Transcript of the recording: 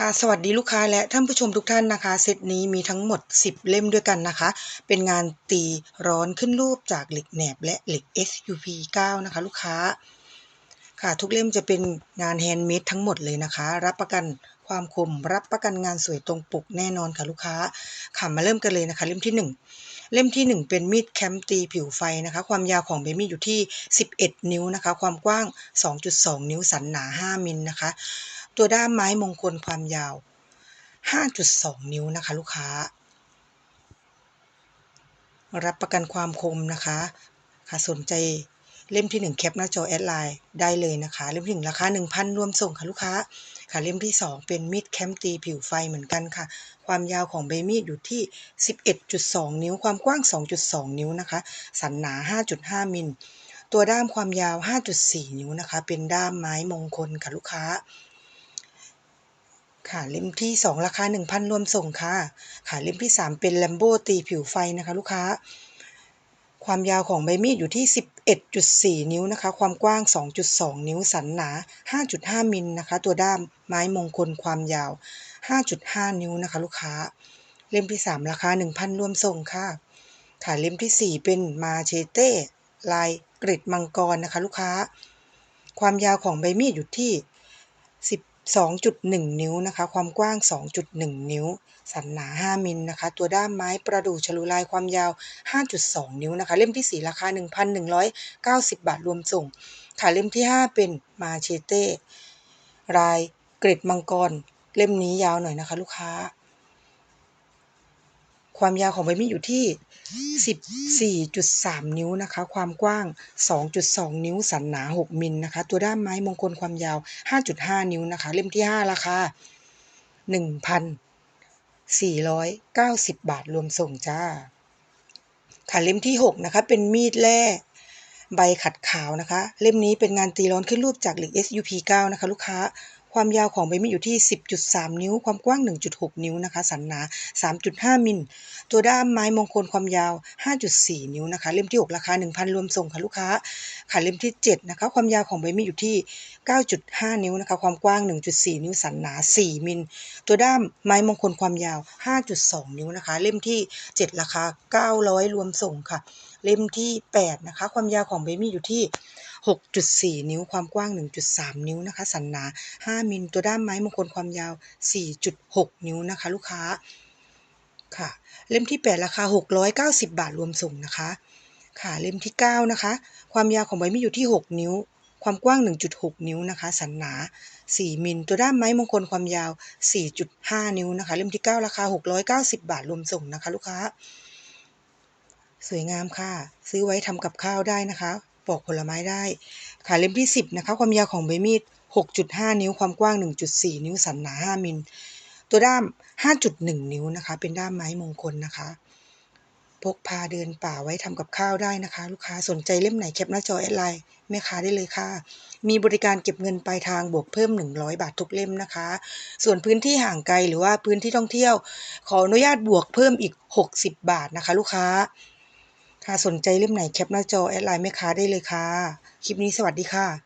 ค่ะสวัสดีลูกค้าและท่านผู้ชมทุกท่านนะคะ เซตนี้มีทั้งหมด 10 เล่มด้วยกันนะคะ เป็นงานตีร้อนขึ้นรูปจากเหล็กแหนบและเหล็ก SUP 9 นะคะ ลูกค้า ค่ะทุกเล่มจะเป็นงานแฮนด์เมดทั้งหมดเลยนะคะ รับประกันความคม รับประกันงานสวยตรงปกแน่นอนค่ะลูกค้า ค่ะมาเริ่มกันเลยนะคะ เล่มที่ 1 เล่มที่ 1 เป็นมีดแคมตีผิวไฟนะคะ ความยาวของเบมี่อยู่ที่ 11 นิ้วนะคะ ความกว้าง 2.2 นิ้วสันหนา 5มิลนะคะ ตัวด้ามไม้มงคลความยาว 5.2 นิ้วนะคะ ลูกค้า รับประกันความคมนะคะ ค่ะสนใจเล่มที่ 1 แคปหน้าจอแอดไลน์ได้เลยนะคะ เล่มที่1ราคา 1,000 รวมส่งค่ะลูกค้า ค่ะเล่มที่ 2 เป็นมีดแคมตีผิวไฟเหมือนกันค่ะ ความยาวของใบมีดอยู่ที่ 11.2 นิ้ว ความกว้าง 2.2 นิ้วนะคะ สันหนา 5.5 มิล ตัวด้ามความยาว 5.4 นิ้วนะคะ เป็นด้ามไม้มงคลค่ะลูกค้า ค่ะเล่มที่ 2 ราคา 1,000 รวมส่งค่ะ ค่ะเล่มที่ 3 เป็นแลมโบตีผิวไฟนะคะ ลูกค้า ความยาวของใบมีดอยู่ที่ 11.4 นิ้วนะคะ ความกว้าง 2.2 นิ้วสันหนา 5.5 มิลนะคะ ตัวด้ามไม้มงคลความยาว 5.5 นิ้วนะคะ ลูกค้า เล่มที่ 3 ราคา 1,000 รวมส่งค่ะ ค่ะเล่มที่ 4 เป็นมาเชเต้ลายกริดมังกรนะคะ ลูกค้า ความยาวของใบมีดอยู่ที่ 2.1 นิ้วนะคะ ความกว้าง 2.1 นิ้ว สันหนา 5 มิลนะคะ ตัวด้ามไม้ประดู่ฉลุลายความยาว 5.2 นิ้วนะคะ เล่มที่ 4 ราคา 1,190 บาทรวมส่ง ค่ะเล่มที่ 5 เป็นมาเชเต้ลายเกร็ดมังกร เล่มนี้ยาวหน่อยนะคะ ลูกค้า ความยาวของใบมีดอยู่ที่ 14.3 นิ้วนะคะ ความกว้าง 2.2 นิ้ว สันหนา 6 มิลนะคะ ตัวด้ามไม้มงคลความยาว 5.5 นิ้วนะคะ เล่มที่ 5 ราคา 1,490 บาทรวมส่งจ้า ค่ะเล่มที่ 6 นะคะ เป็นมีดแร่ใบขัดขาวนะคะ เล่มนี้เป็นงานตีร้อนขึ้นรูปจากเหล็ก SUP 9 นะคะ ลูกค้า ความยาวของใบมีดอยู่ที่ 10.3 นิ้ว ความกว้าง 1.6 นิ้วนะคะ สันหนา 3.5 มิล ตัวด้ามไม้มงคลความยาว 5.4 นิ้วนะคะ เล่มที่ 6 ราคา 1,000 รวมส่งค่ะลูกค้า ค่ะเล่มที่ 7 นะคะ ความยาวของใบมีดอยู่ที่ 9.5 นิ้วนะคะ ความกว้าง 1.4 นิ้ว สันหนา 4 มิล ตัวด้ามไม้มงคลความยาว 5.2 นิ้วนะคะ เล่มที่ 7 ราคา 900 รวมส่งค่ะ เล่มที่ 8 นะคะ ความยาวของใบมีดอยู่ที่ 6.4 นิ้ว ความกว้าง 1.3 นิ้วนะคะ สันหนา 5มิล ตัวด้ามไม้มงคลความยาว 4.6 นิ้วนะคะ ลูกค้า ค่ะ เล่มที่ 8 ราคา 690 บาทรวมส่งนะคะ ค่ะ เล่มที่ 9 นะคะ ความยาวของใบมีดอยู่ที่ 6 นิ้ว ความกว้าง 1.6 นิ้วนะคะ สันหนา 4 มิล ตัวด้ามไม้มงคลความยาว 4.5 นิ้วนะคะ เล่มที่ 9 ราคา 690 บาทรวมส่งนะคะ ลูกค้า สวยงามค่ะ ซื้อไว้ทำกับข้าวได้นะคะ ปอกผลไม้ได้ ค่ะเล่มที่ 10 นะคะ ความยาวของใบมีด 6.5 นิ้ว ความกว้าง 1.4 นิ้ว สันหนา 5 มิล ตัวด้าม 5.1 นิ้วนะคะ เป็นด้ามไม้มงคลนะคะ พกพาเดินป่าไว้ทำกับข้าวได้นะคะ ลูกค้าสนใจเล่มไหนแคปหน้าจอแอดไลน์แม่ค้าได้เลยค่ะ มีบริการเก็บเงินปลายทางบวกเพิ่ม 100 บาททุกเล่มนะคะ ส่วนพื้นที่ห่างไกลหรือว่าพื้นที่ท่องเที่ยว ขออนุญาตบวกเพิ่มอีก 60 บาทนะคะ ลูกค้า ค่ะสนใจเล่มไหนแคปหน้าจอแอดไลน์แม่ค้าได้เลยค่ะ คลิปนี้สวัสดีค่ะ